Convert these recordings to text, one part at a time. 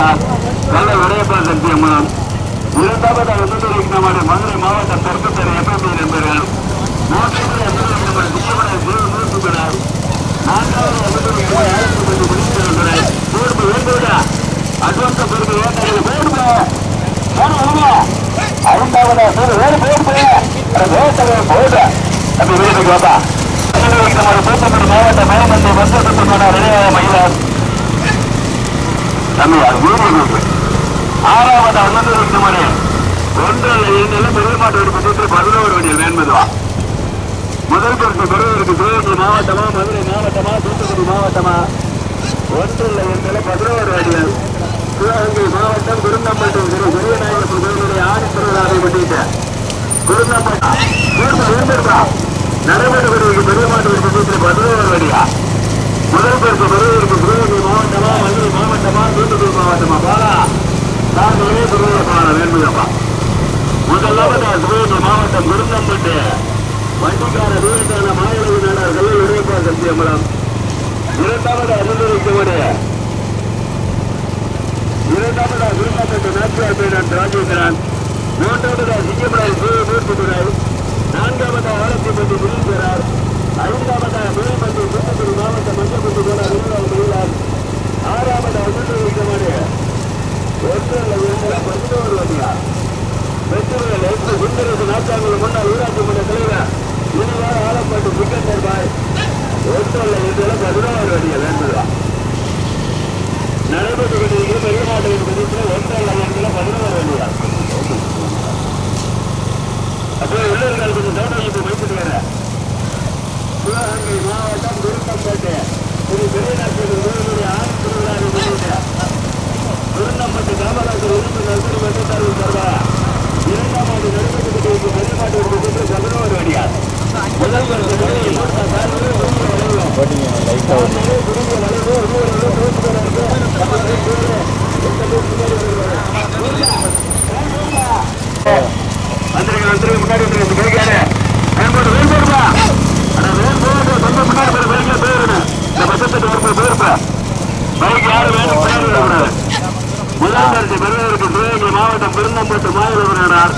வாயளவு நல்ல விடையப்பா சக்தி அம்மனம் இரண்டாவதாக முதலில் நம்முடைய மதுரை மாவட்டம் தெற்குத்தரை எம்எம்பி நண்பர்கள் மூன்றாவது எம்எல்ஏ நம்பர் சிவமலை நான்காவது எம்எல்ஏ ஆயிரத்தி பத்து முடித்திருக்கிறார் தீர்ப்பு வேண்டுவிடா அட்வான்ஸ் பெருக்கு வேண்டாம் வேண்டுமா ஐந்தாவது வேறு வேறு வேறு போயிடு அப்படி வீட்டுக்கு வாப்பா. நமது தூத்துக்குடி மாவட்ட மேல்மந்தை வந்ததுக்கான நிலையாக மயிலார் தம்பி அது வீடு ஆறாவது அண்ணன் இருக்குமாறு ஒன்றில் இரண்டில் பெருமாட்டு வெடி பதினோரு வடியில் வேண்பதுவா முதல் பரிசு பெறுவதற்கு சிவகங்கை மாவட்டமா மதுரை மாவட்டமா தூத்துக்குடி மாவட்டமா? ஒன்றில் இரண்டில் பதினோரு வடிகள் சிவகங்கை மாவட்டம் குருந்தம்பட்டு திரு பெரியநாயகர் கோயிலுடைய ஆடி திருவிழாவை முன்னிட்டு குருந்தம்பட்டு நடைபெறுவதற்கு பெரியமாட்டு வெடி பதினோரு வடியா முதல் பரிசு பெறுவதற்கு மாவட்டமா மதுரை மாவட்டமா தூத்துக்குடி மாவட்டமா பாலா நான் ஒரே பெறுவதற்கான வேண்மையப்பா முதலாவது சிவகங்கை மாவட்டம் குருந்தம்பட்டு வண்டிக்கார வீரத்தான மாநில நாடார் கல்லூரி இரண்டாவது அனுமதிக்கக்கூடிய இரண்டாவது நாச்சியார் பேரன் ராஜேந்திரன் மூன்றாவது சிங்கப்படாய் நான்காவது ஆலத்திப்பட்டி முனீஸ்வரர் ஐந்தாவது தூத்துக்குடி மாவட்ட மஞ்சப்பட்டி போல நிர்வாக மயிலார் ஆறாவது அனுமதிக்கக்கூடிய ஒன்றில் இரண்டு பதினோரு வண்டியார் வெற்றிகள் எட்டு குண்டரசு நாட்டாங்கள் முன்னாள் ஊராட்சி மன்ற தலைவர் இனிவார ஆலப்பாட்டு சிக்கந்தர் பாய் ஒன்றில் இரண்டு பதினோரு வண்டிகள் வேண்டுதா? நடைபெற்று கொண்டிருக்கிற பெரிய நாட்டின் மதிப்பில் ஒன்றல்ல இரண்டுல பதினோரு வண்டியா அப்போ உள்ளூர்கள் கொஞ்சம் கவனம் வைத்துட்டு வர சிவகங்கை மாவட்டம் திருப்பம்பேட்டை திரு பெரியநாட்டில் ஊருடைய ஆண் திருவிழாவை முன்னிட்டு திருநம்பட்டு காமராஜர் உறுப்பினர் திரு வெங்கடாரி சர்வா இரண்டாம் ஆண்டு நடைபெற்று கொண்டிருக்கும் வெளிநாட்டு ஒரு பதினோரு வடியார் முதல் போட்டிங்க லைட்டாக வந்திருக்க வந்திருக்க முன்னாடி வந்து கேட்காரு வேண்போடு வேண்போடுப்பா ஆனா வேண்போடு சொந்த முன்னாடி பேர் பைக்ல போயிடணும் இந்த பசத்துக்கு ஒரு போயிருப்பா பைக் யாரும் வேணும் போயிடக்கூடாது முதல் பரிசு பெறுவதற்கு சிவகங்கை மாவட்டம் பெருந்தம்பட்டு மாநிலவரானார்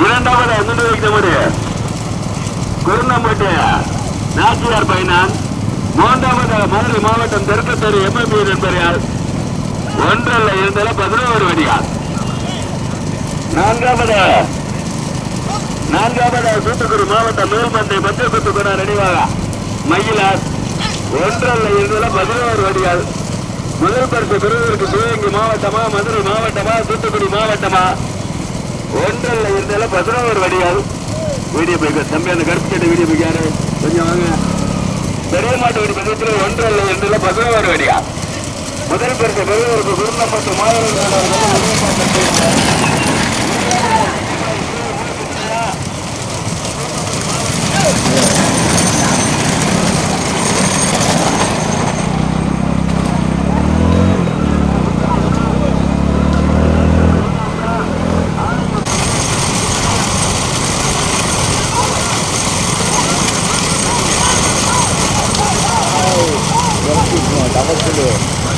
இரண்டாவது அண்ணன் வைத்தபடி குருந்தம்பட்டு நாச்சியார் பைனான் மூன்றாவது மதுரை தெற்கத்தரு எம்எம்பி நண்பர்கள் ஒன்றல்ல இருந்தால பதினோரு வடிகால். நான்காவது. நான்காவது தூத்துக்குடி மாவட்டம் மேல்மந்தை மத்திய குத்துக்குடா நினைவாக மயிலார். ஒன்றல்ல இருந்தால பதினோரு வடிகால். முதல் பரிசு பெறுவதற்கு சிவகங்கை மாவட்டமா மதுரை மாவட்டமா தூத்துக்குடி மாவட்டமா? ஒன்றல்ல இருந்தால பதினோரு வடிகால். வீடியோ பைக் தம்பி அந்த கருப்பு சட்டை வீடியோ பைக் யாரு? கொஞ்சம் வாங்க. பெரிய மாட்டு வடி பக்கத்தில் ஒன்றல்ல இருந்தால பதினோரு வடியா முதல் பரிசு பெரியவருக்கு குருந்தம் மற்றும் போடு brasileiro.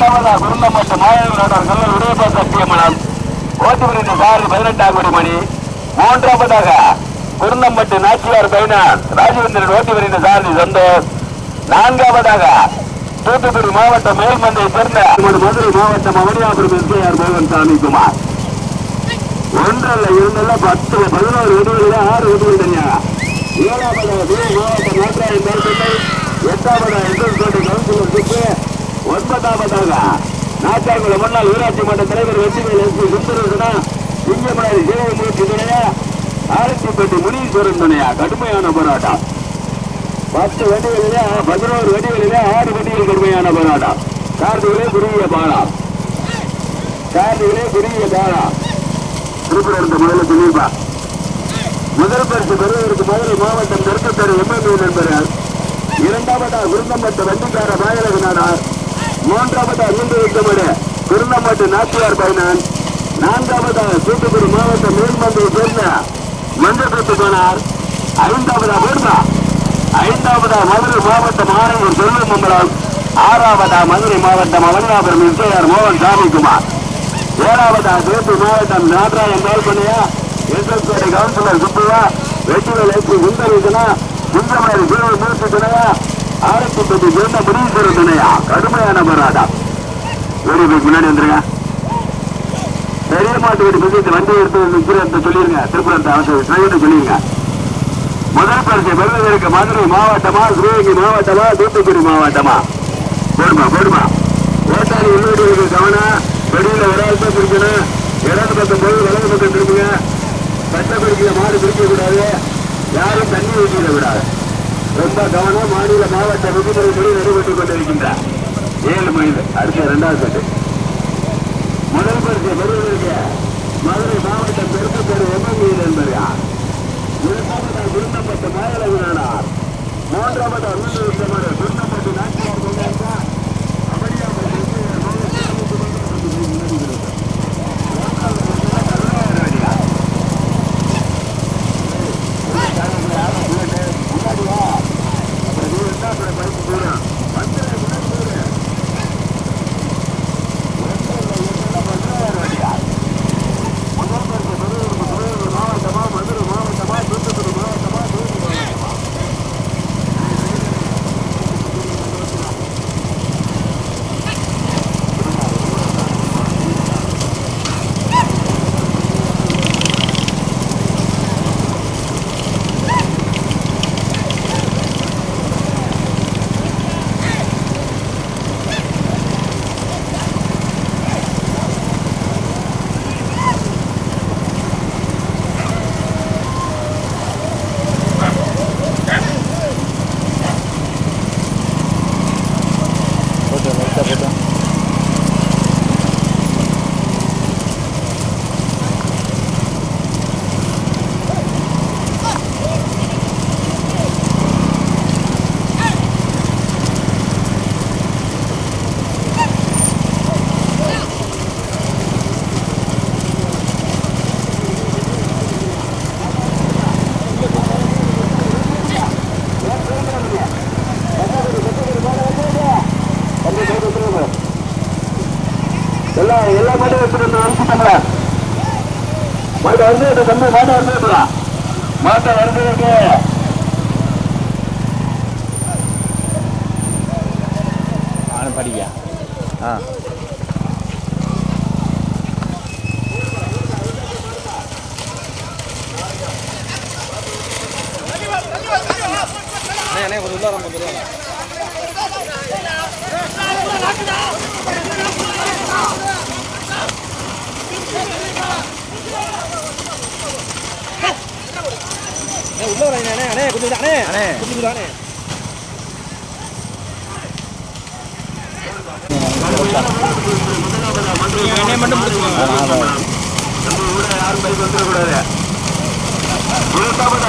இரண்டாவதா குருந்தம்பட்டு மாயவரோடர் கல்லல் உடையப்பா சத்தியமனம். ஓட்டுவரின் சாரி பதினெட்டாம் கோடி மணி மூன்றாவதாக குருந்தம்பட்டு நாச்சியார் பைனான் ராஜவேந்திரன் ஓட்டுவரின் சாரதி சந்தோஷ். நான்காவதாக தூத்துக்குடி மாவட்டம் மேல்மந்தை சேர்ந்த மதுரை மாவட்டம் அவனியாபுரம் எஸ்ஐஆர் மோகன் சாமி குமார். ஒன்றல்ல இரண்டல்ல பத்து பதினோரு வெடிகளில் ஆறு வெடிகள் தனியாக ஏழாவதாக மாவட்டம் நாட்டாயம் மேற்கொண்டை எட்டாவதாக எந்தோட்டை கவுன்சிலர் சுற்று ஒன்பதாவதாக நாட்டாங்குளம் முன்னாள் ஊராட்சி மன்ற தலைவர் வெற்றிவேல் எஸ் பி சுந்தரேசனா சிங்கமனாரி துணையா ஆரத்திப்பட்டி முனீஸ்வரன் துணையா. கடுமையான போராட்டம். பத்து வண்டிகளிலே பதினோரு வண்டிகளிலே ஆறு வண்டிகள் கடுமையான போராட்டம். கார்த்திகளே குறுகிய பாலா. கார்த்திகளே குறுகிய பாலா. திருப்பூர் முதல்ல சொல்லியிருப்பா. முதல் பரிசு பெறுவதற்கு மதுரை மாவட்டம் தெற்கத்தரு எம்எல்ஏ நண்பர்கள் இரண்டாவதா விருந்தம்பட்டு வண்டிக்கார பாயலக நாடார் மூன்றாவது நீண்டு வைக்கப்படு விருந்தம்பட்டு நாச்சியார் பைனான் நான்காவதா தூத்துக்குடி மாவட்ட மேல்மந்தை சேர்ந்த மஞ்சள் போனார் ஐந்தாவதா பேர்தா ஐந்தாவதா மதுரை மாவட்டம் ஆணையூர் செல்வம் மம்பலம் ஆறாவதா மதுரை மாவட்டம் அவனியாபுரம் எஸ்ஐஆர் மோகன் சாமிக்குமார் ஏழாவதா தேசி மாவட்டம் நாகராயன் மேல்பண்ணையா எஸ்எஸ்கோடை கவுன்சிலர் சுப்புவா. வெற்றிவேல் எஸ்பி சுந்தரேசனா சுந்தரமேரி ஜீவ மூர்த்தி துணையா. ஆரம்பிப்பது என்ன முனீஸ்வர துணையா கடுமையான போராட்டம். ஒரு பேருக்கு முன்னாடி வந்துருங்க. பெரிய மாட்டு வீடு பத்தி வண்டி எடுத்து நிக்கிறத சொல்லிருங்க. திருப்பூரத்தை அவசரம் சொல்லிருங்க. முதல் பரிசு பெறுவதற்கு மதுரை மாவட்டமா சிவகங்கை மாவட்டமா தூத்துக்குடி மாவட்டமா? போடுமா போடுமா? ஓட்டாளி உள்ளூர்களுக்கு கவனம் வெளியில ஒரு ஆள் தான் பிடிக்கணும். இடது பக்கம் போய் வலது பக்கம் திரும்புங்க. பச்சை பிடிக்கிற மாடு பிடிக்க கூடாது யாரும் தண்ணி ஊற்றிட கூடாது ரொம்ப கவனம் மாநில மாவட்ட விதிமுறைப்படி நடைபெற்றுக் கொண்டிருக்கின்றார். ஏழு மைல் அடுத்த இரண்டாவது கட்டு முதல் பரிசு பெறுவதற்கு மதுரை மாவட்டம் பெருக்கப்பேர் எம்எல்ஏ என்பது யார்? இரண்டாவதால் விருந்தப்பட்ட மாயலகுனானார் மூன்றாவது உள்ளிருந்தவர் விருந்தப்பட்டு நாட்டியார் આપણે ભાઈ પૂરા மாட்டை வருதுக்கு ஆன படிக்கா ஆ அண்ணே என்னைய மட்டும் நம்ம ஊட யாரும் பைக் வந்துடக்கூடாது இருபத்தாமது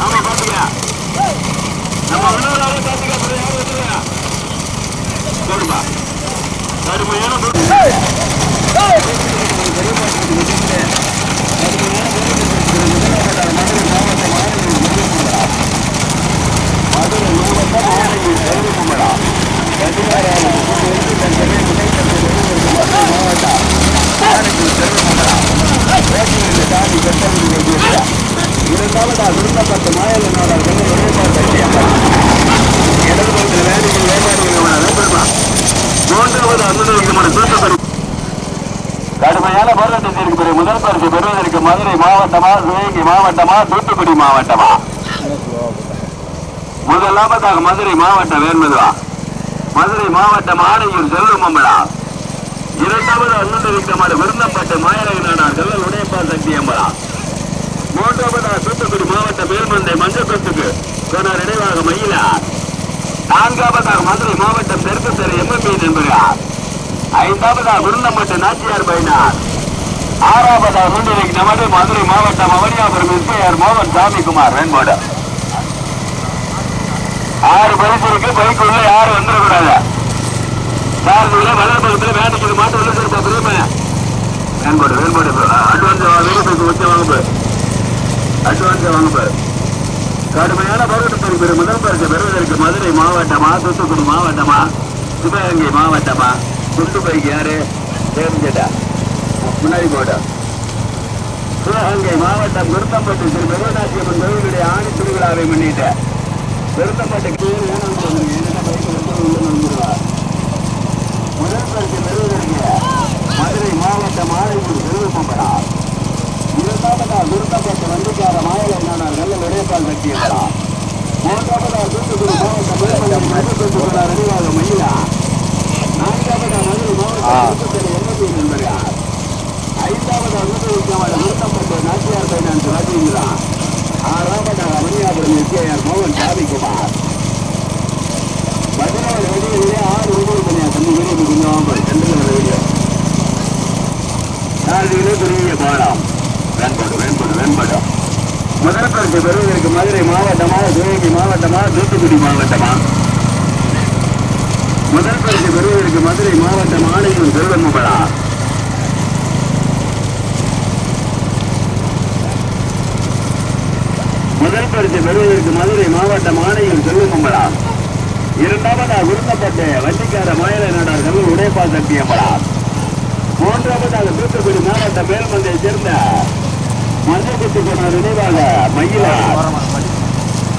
ஆமா பாத்துக்க நம்ம வினோதாவே பாத்துக்க அப்புறம் யாரும் வந்துருக்கா போடுமா கடுமையான இரண்டாவதா விருந்தப்பட்ட மாயலனோட இடது பக்கத்தில் வேலைகள் வேலைகள் மூன்றாவது அண்ணனுக்கு தூத்துக்குடி கடுமையான போராட்டத்திற்கு பிறகு முதல் பரிசு பெறுவதற்கு மதுரை மாவட்டமா சிவகங்கை மாவட்டமா தூத்துக்குடி மாவட்டமா? இன்னும் ஸ்லோவாக முதலாவதாக மதுரை மாவட்டம் வேண்மதுவா மதுரை மாவட்டம் ஆணையூர் செல்வமம்பலா. இரண்டாவது அண்ணன் விருந்தப்பட்டு மாயரக நாடார் செல்லல் உடையப்பால் சக்தி அம்பலா மூன்றாவதாக தூத்துக்குடி மாவட்டம் மேல்மந்தை மஞ்சக்கொத்துக்கு சொன்னார் இடைவாக மயிலா. நான்காவதாக மதுரை மாவட்டம் தெற்கு தெரு எம்எம்பி நம்புகிறார் ஐந்தாவதாக விருந்தப்பட்டு நாச்சியார் பைனார். ஆறாவதாக முன்னிலைக்கு நமது மதுரை மாவட்டம் அவனியாபுரம் எஸ்ஐஆர் மோகன் சாமிக்குமார் வேண்போடு. ஆறு பரிசு இருக்கு பைக் உள்ள யாரும் வந்துடக்கூடாது. சார் உள்ள வளர் பக்கத்துல மாட்டு உள்ள சார் பெருமை வேண்பாடு வேண்பாடு. அட்வான்ஸ் வேலை வச்சு வாங்க அட்வான்ஸ் வாங்க கடுமையான போராட்டத்திற்கு பெரும் முதல் பரிசு பெறுவதற்கு மதுரை மாவட்டமா தூத்துக்குடி மாவட்டமா சிவகங்கை மாவட்டமா? குண்டு பைக் யாரு? தேர்ந்தெடா முன்னாடி போட சிவகங்கை மாவட்டம் விருத்தம்பட்டு திரு பெருநாச்சியம்மன் கோவிலுடைய ஆணி திருவிழாவை முன்னிட்டு உள்ள வந்துருவா முதல் பரிசு பெறுவதற்கு மதுரை மாவட்டம் ஆலையூர் திருவிப்பம்படா இரண்டாவதா விருத்தப்பட்டு வண்டிக்கார மாயலை நானார் நல்ல விடைப்பால் கட்டியவரா மூன்றாவதா தூத்துக்குடி மாவட்டம் மதுப்பட்டு அறிவாக மயிலா. நான்காவதா மதுரை மாவட்டம் எண்பத்தி நண்பர்கள் ஐந்தாவது நிறுத்தப்பட்ட நாச்சியார் பைனான்ஸ் ஆறாவதாக மணியாபுரம் மோகன் சாதிக்குமார். வெளியிலே ஆறு ஒன்பது மணியா தம்பி வெளியே கொஞ்சம் வெளியே பெரிய வேண்பாடு வேண்பாடு வேண்பாடு. முதல் பரிசு பெறுவதற்கு மதுரை மாவட்டமா சிவகங்கை மாவட்டமா தூத்துக்குடி மாவட்டமா? முதல் பரிசு பெறுவதற்கு மதுரை மாவட்டம் ஆணையம் செல்வம்மபடா முதல் பரிசு பெறுவதற்கு மதுரை மாவட்டம் ஆணையம் செல்வமங்களா இரண்டாவதாக விருந்தப்பட்டு வண்டிக்கார மயிலை நாடார்கள் உடைப்பா உடைப்பால் சட்டியம்பலா மூன்றாவதாக தூத்துக்குடி மாவட்ட மேல்மந்தையை சேர்ந்த மஞ்சக்குத்து போனார் நினைவாக மயிலா.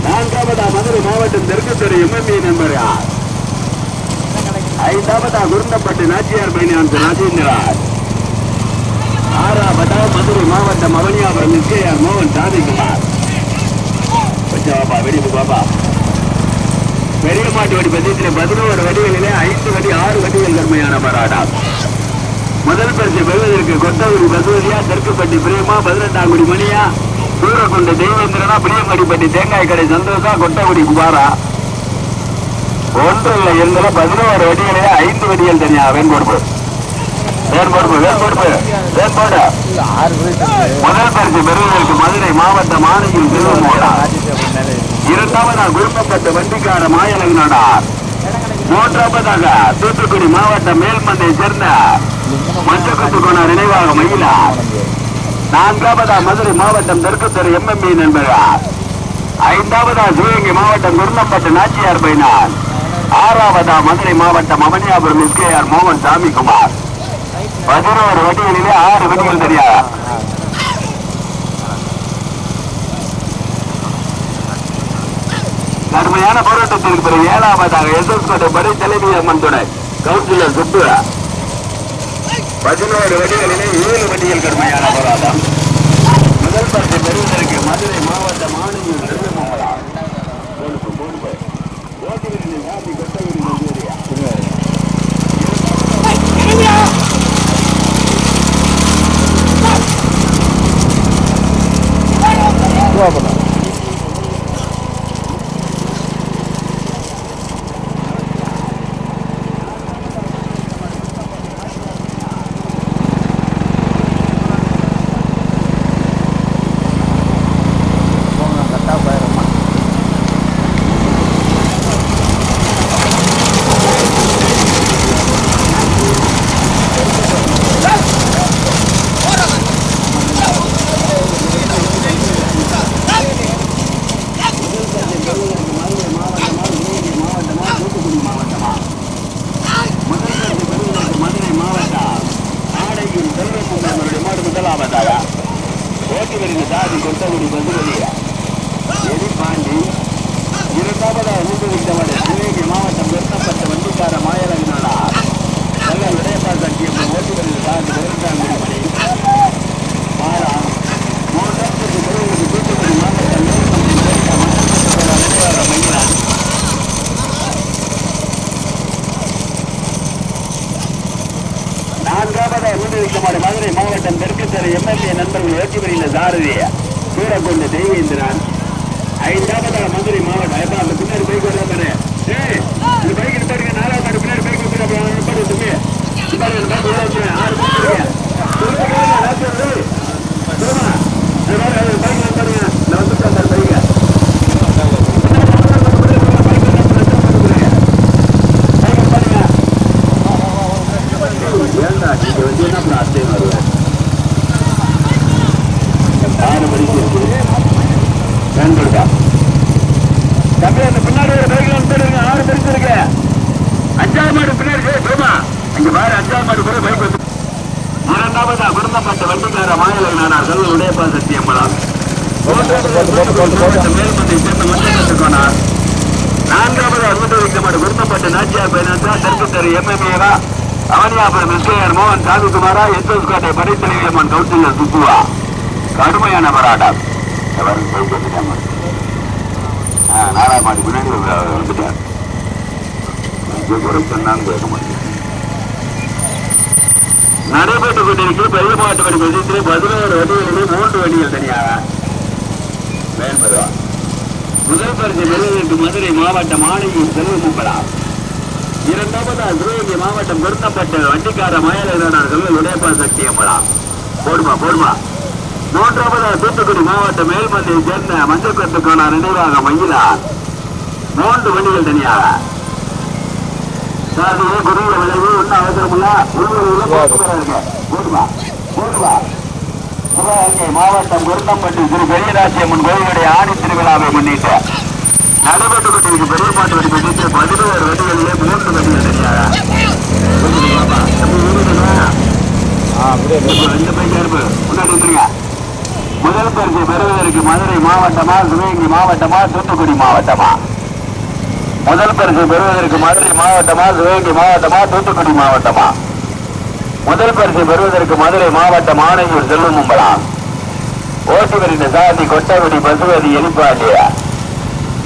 நான்காவதா மதுரை மாவட்டம் தெற்குத்துறை எம்எம்ஏ நண்பர் ஐந்தாவதா குருந்தப்பட்டு நாச்சியார் பைனான்ஸ் ராஜேந்திரா. ஆறாவதா மதுரை மாவட்டம் அவனியாபுரம் எஸ்கேஆர் மோகன் சாதிக்குமார். பாப்பா வெடிப்பு பாப்பா. பெரிய மாட்டு வடி பந்தயத்தில் பதினோரு வடிகளிலே ஐந்து வடி ஆறு வடிகள் கர்மையான போராட்டம் முதல் பரிசு பெறுவதற்கு கொட்டகுடி பசுவதியா தெற்குப்பட்டி பிரேமா பதினெட்டாம் குடி மணியா சூரக்குண்டு தெய்வேந்திரனா பிரியமடிப்பட்டி தேங்காய் கடை சந்தோஷா கொட்டகுடி குமாரா. ஒன்றில் இல்லை பதினோரு வடிகளிலே ஐந்து வடிகள் தனியா வேண்பொறுப்பு வேண்பொறுப்பு வேண்பொறுப்பு வேண்போடு முதல் பரிசு பெறுவதற்கு மதுரை மாவட்ட மாநிலம் திருவண்ணாமலை இரண்டாவதாக குருப்பப்பட்டு வண்டிக்கார மாயலங்கனாடார் மூன்றாவதாக தூத்துக்குடி மாவட்டம் மேல்மந்தை சேர்ந்த மஞ்சக்குத்துக்கோண நினைவாக மயிலார் நான்காவதா மதுரை மாவட்டம் தெற்குத்தெரு எம்எம்இ நண்பர்கள் ஐந்தாவதா சிவகங்கை மாவட்டம் குருந்தப்பட்டு நாச்சியார் பைனான் ஆறாவதா மதுரை மாவட்டம் அவனியாபுரம் எஸ்கேஆர் மோகன் சாமிகுமார். பதினோரு வடிகளிலே ஆறு வடிகள் தெரியாது? கடுமையான போராட்டத்திற்கு பிறகு ஏழாவதாக எஸ்எஸ் கோட்டை படை தலைவி அம்மன் துணை கவுன்சிலர் சுப்புரா. பதினோரு வடிகளிலே ஏழு வண்டிகள் கடுமையான போராட்டம். முதல் பரிசு பெறுவதற்கு மதுரை மாவட்டம் ஆணையூர் நெல்லுமங்கலா. பொறுப்பு, பொறுப்பு. ஓட்டுநரின் சாமி கொட்டகுடி மஞ்சூரியா. ரூபா கரெக்டாக போயிடும்மா மதுரை மாவட்டம் ஆடையும் செல்வகுமாரனுடைய மாடு முதலாவதாக ஓட்டி வருகிற சாதி છે. உடையப்பா நான்காவது அறுபது வைக்கப்பட்ட விருந்தப்பட்ட நாச்சியார் பைனான்சா தெற்குத்தரு எம்எம்ஏவா அவனியாபுரம் எஸ்கேஆர் மோகன் சாமிக்குமாரா எஸ்எஸ் கோட்டை படைத்தலைவி அம்மன் கௌசல்யா சுப்புவா. கடுமையான போராட்டம். எவரும் ஆ, முன்னாடி வந்துட்டேன் வந்துட்டார். ஒரு சொன்னாலும் கேட்க மாட்டேன் நடைபெற்றுக் கொண்டிருக்கிற பெரிய மாட்டு வடி மையத்திலே பதினோரு வண்டிகளிலே மூன்று வண்டிகள் தனியாக மேல்படுவா முதல் பரிசு பெறுவதற்கு மதுரை மாவட்டம் ஆணையூர் செல்வமும்பலா இரண்டாவதாக சிவகங்கை மாவட்டம் பொருத்தப்பட்ட வண்டிக்கார மயிலாளர்கள் உடையப்பா சக்தி அம்பலாம் போடுமா போடுமா மூன்றாவதாக தூத்துக்குடி மாவட்டம் மேல்மந்தையை சேர்ந்த மஞ்சள் கட்டுக்கான நினைவாக மயிலா மூன்று வண்டிகள் தனியாக. சாதியே குறுகிய விளைவு ஒன்றும் அவசரம் இல்ல உள்வெளியில போக்குவரத்து இருக்கு. போடுவா போடுவா சிவகங்கை மாவட்டம் குருத்தம்பட்டி திரு பெரியராசியம்மன் கோயிலுடைய ஆடி திருவிழாவை முன்னிட்டு நடைபெற்றுக் கொண்டிருக்கும் பெரிய மாட்டு வடி முன்னிட்டு பதினோரு வண்டிகளிலே மூன்று வண்டிகள் வந்துருங்க முதல் பரிசு பெறுவதற்கு மதுரை மாவட்டமா சிவகங்கை மாவட்டமா தூத்துக்குடி மாவட்டமா? முதல் பரிசு பெறுவதற்கு மதுரை மாவட்டமா சிவகங்கை மாவட்டமா தூத்துக்குடி மாவட்டமா? முதல் பரிசு பெறுவதற்கு மதுரை மாவட்டம் செல்லும் செல்வமும்பலா ஓட்டுவரின் சாதி கொட்டகுடி பசுவதி எலிப்பாண்டியா.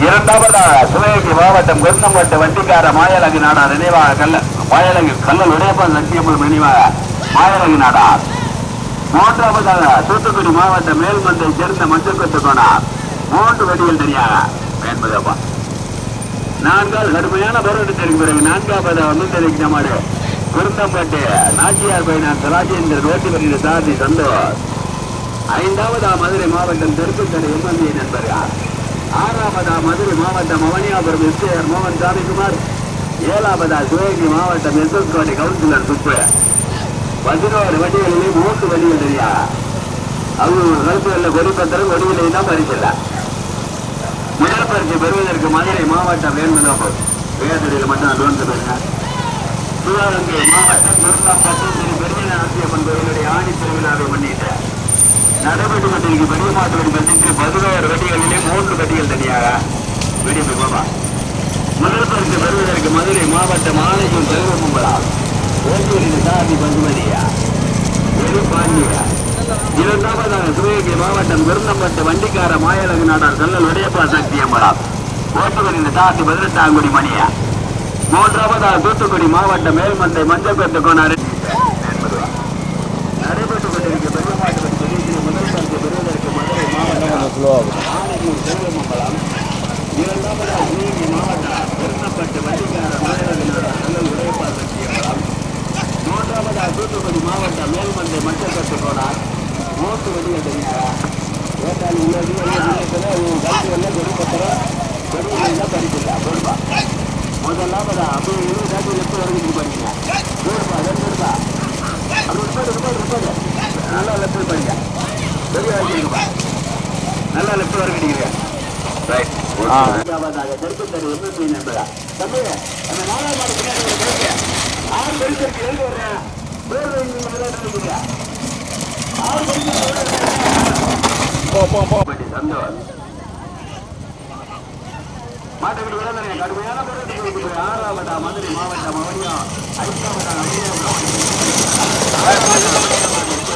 இரண்டாவதாக சிவகங்கை மாவட்டம் குருந்தம்பட்டு வண்டிக்கார மாயலகி நாடா நினைவாக கல்ல மாயலகு கல்லல் உடையப்பன் சத்தியம்பலம் நினைவாக மாயலகு நாடா. மூன்றாவதாக தூத்துக்குடி மாவட்டம் மேல்மந்தை சேர்ந்த மஞ்சள் கோணார் மூன்று வடிகள் தனியாக. என்பதப்பா நான்கால் கடுமையான போராட்டத்திற்கு பிறகு நான்காவது வந்து மாடு குருந்தம்பட்டு நாச்சியார் பைனான் ராஜேந்திரன் ஓட்டி வருகிற சாதி சந்தோஷ். ஐந்தாவதா மதுரை மாவட்டம் தெற்குத்தடை எம்எல்ஏ நண்பர்கள் ஆறாவதா மதுரை மாவட்டம் அவனியாபுரம் எஸ்ஏஆர் மோகன் சாமிக்குமார் ஏழாவதா சிவகங்கை மாவட்டம் எஸ்எஸ் கோட்டை கவுன்சிலர் சுப்பு பதினோரு வண்டிகளிலே மூன்று வண்டிகள் தெரியா அவங்க கருப்புகளில் கொடி பத்திரம் கொடிகளை தான் பரிசில்ல முதல் பரிசு பெறுவதற்கு மதுரை மாவட்டம் வேண்டுதோப்பு வேதத்தில் மட்டும் லோன் பெறுங்க சிவகங்கை மாவட்டம் திருநாப்பட்டு திரு பெரிய நாசியம்மன் கோயிலுடைய ஆணி திருவிழாவை முன்னிட்டு நடைபெற்று கொண்டிருக்கு பெரிய மாட்டு பட்சத்தில் பதினோரு வெடிகளிலே மூன்று கட்டிகள் தனியாக வெடிப்பு போவா முதல் பரிசு பெறுவதற்கு மதுரை மாவட்டம் ஆணையூர் செல்வகும்பலா ஓட்டூரின் சாதி பசுமதியா எரு பாண்டியா. இரண்டாவதாக சிவகங்கை மாவட்டம் விருந்தம்பட்டு வண்டிக்கார மாயலகு நாடார் கல்லல் உடையப்பா சக்தி அம்பலா ஓட்டுவரின் சாதி பதினெட்டாங்குடி மணியா. மூன்றாவதாக தூத்துக்குடி மாவட்டம் மேல்மந்தை மஞ்சப்பட்டு கோனார் நடைபெற்றுக் கொண்டிருக்கும் பெருமாட்டு பகுதியில் முதல் பரிசு பெறுவதற்கு மதுரை மாவட்டம் செல்வமங்கலம். இரண்டாவதாக சிவகங்கை மாவட்டம் விருந்தப்பட்டு வண்டிக்கார மாநில கல்லல் உடையப்பா மூன்றாவதாக தூத்துக்குடி மாவட்டம் மேல்மந்தை கோனார் கருத்து வந்து தனியாக ஏற்றாலும் உள்ளது கருத்துகளில் கொடுப்பத்திரம் பெருமையாக பறிக்கல போடுவா முதலாவதா அப்படியே இருபது காட்டி லெஃப்ட் வரைக்கும் படிங்க போடுப்பா ரெண்டு ரூபா அப்படி ரிப்போர்ட் ரிப்போர்ட் ரிப்போர்ட் நல்லா லெஃப்ட் படிங்க பெரிய வாங்கிக்கோப்பா நல்லா லெஃப்ட் வரைக்கும் அடிக்கிறீங்க ரைட் ஆ. முதலாவதாக தெற்குத்தரு நண்பரா தம்பி அந்த நாலாவது மாடு பின்னாடி ஆறு பெருசருக்கு எழுதி வர்றேன் பேர் வைங்க விளையாடுறீங்க ஆறு பெருசருக்கு போ போ போ. சந்தோஷ் மாட்டுக்கடி விளம்பரம் கடுமையான போராட்டத்தில் ஆறாவதா மதுரை மாவட்டம் அவனியம் ஐந்தாவதா